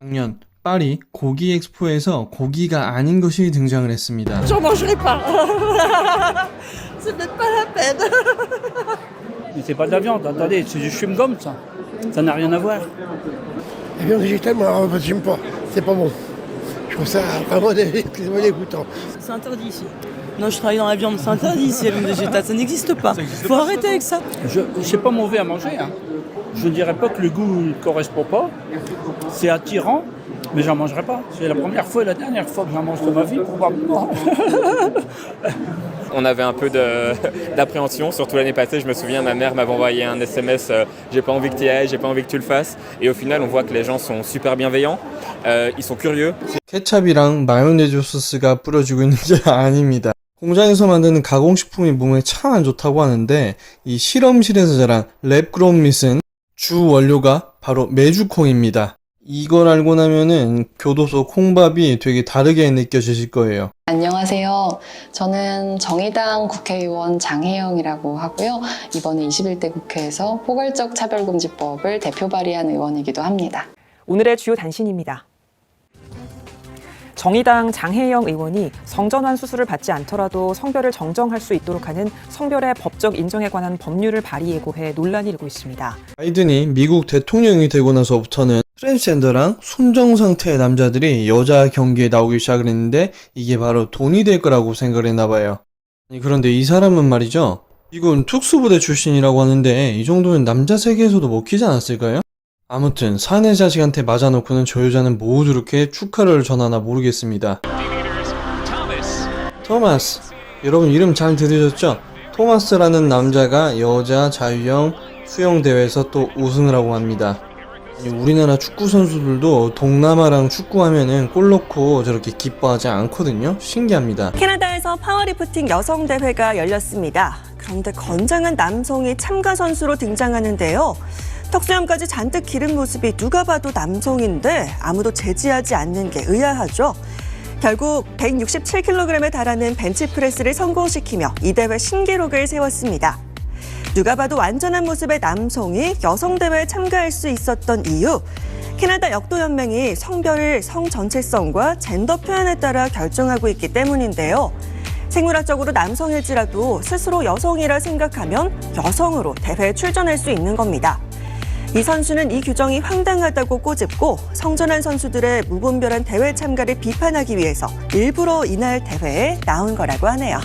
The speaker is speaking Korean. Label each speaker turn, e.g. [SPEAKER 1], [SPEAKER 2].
[SPEAKER 1] 작년 파리 고기 엑스포에서 고기가 아닌 것이 등장을 했습니다.
[SPEAKER 2] J'en mangerai pas. Ce n'est pas la peine.
[SPEAKER 3] Mais c'est pas de la viande, attendez, c'est du chewing-gum ça. Ça n'a rien à voir.
[SPEAKER 4] La viande végétale, moi, alors, j'aime pas. C'est pas bon. Je trouve ça vraiment dé- très dégoûtant.
[SPEAKER 2] C'est interdit ici. Non, je travaille dans la viande, c'est interdit ici, la viande végétale, ça n'existe pas. Faut arrêter avec ça.
[SPEAKER 3] Je c'est pas mauvais à manger. Hein. Je ne dirais pas que le goût ne correspond pas. C'est attirant, mais j'en mangerai pas. C'est la première fois et la dernière fois que j'en mange de ma vie, probablement.
[SPEAKER 5] On avait un peu de- d'appréhension, surtout l'année passée. Je me souviens, ma mère m'avait envoyé un SMS euh, J'ai pas envie que tu y ailles, j'ai pas envie que tu le fasses. Et au final, on voit que les gens sont super bienveillants, euh, ils sont curieux.
[SPEAKER 1] 케찹이랑 마요네즈 소스가 뿌려지고 있는 게 아닙니다. 공장에서 만드는 가공식품이 몸에 참 안 좋다고 하는데 이 실험실에서 자란 랩그롬밋은 주 원료가 바로 메주콩입니다. 이걸 알고 나면은 교도소 콩밥이 되게 다르게 느껴지실 거예요.
[SPEAKER 6] 안녕하세요. 저는 정의당 국회의원 장혜영이라고 하고요. 이번에 21대 국회에서 포괄적 차별금지법을 대표 발의한 의원이기도 합니다.
[SPEAKER 7] 오늘의 주요 단신입니다. 정의당 장혜영 의원이 성전환 수술을 받지 않더라도 성별을 정정할 수 있도록 하는 성별의 법적 인정에 관한 법률을 발의 예고해 논란이 일고 있습니다.
[SPEAKER 1] 바이든이 미국 대통령이 되고 나서부터는 트랜스젠더랑 순정 상태의 남자들이 여자 경기에 나오기 시작을 했는데 이게 바로 돈이 될 거라고 생각을 했나 봐요. 그런데 이 사람은 말이죠. 이건 특수부대 출신이라고 하는데 이 정도면 남자 세계에서도 먹히지 않았을까요? 아무튼 사내 자식한테 맞아놓고는 저 여자는 뭐 저렇게 축하를 전하나 모르겠습니다. 토마스. 여러분 이름 잘 들으셨죠? 토마스라는 남자가 여자 자유형 수영 대회에서 또 우승을 하고 합니다. 우리나라 축구 선수들도 동남아랑 축구하면은 골 넣고 저렇게 기뻐하지 않거든요. 신기합니다.
[SPEAKER 8] 캐나다에서 파워리프팅 여성 대회가 열렸습니다. 그런데 건장한 남성이 참가 선수로 등장하는데요. 턱수염까지 잔뜩 기른 모습이 누가 봐도 남성인데 아무도 제지하지 않는 게 의아하죠. 결국 167kg에 달하는 벤치프레스를 성공시키며 이 대회 신기록을 세웠습니다. 누가 봐도 완전한 모습의 남성이 여성 대회에 참가할 수 있었던 이유. 캐나다 역도연맹이 성별을 성 전체성과 젠더 표현에 따라 결정하고 있기 때문인데요. 생물학적으로 남성일지라도 스스로 여성이라 생각하면 여성으로 대회에 출전할 수 있는 겁니다. 이 선수는 이 규정이 황당하다고 꼬집고 성전환 선수들의 무분별한 대회 참가를 비판하기 위해서 일부러 이날 대회에 나온 거라고 하네요.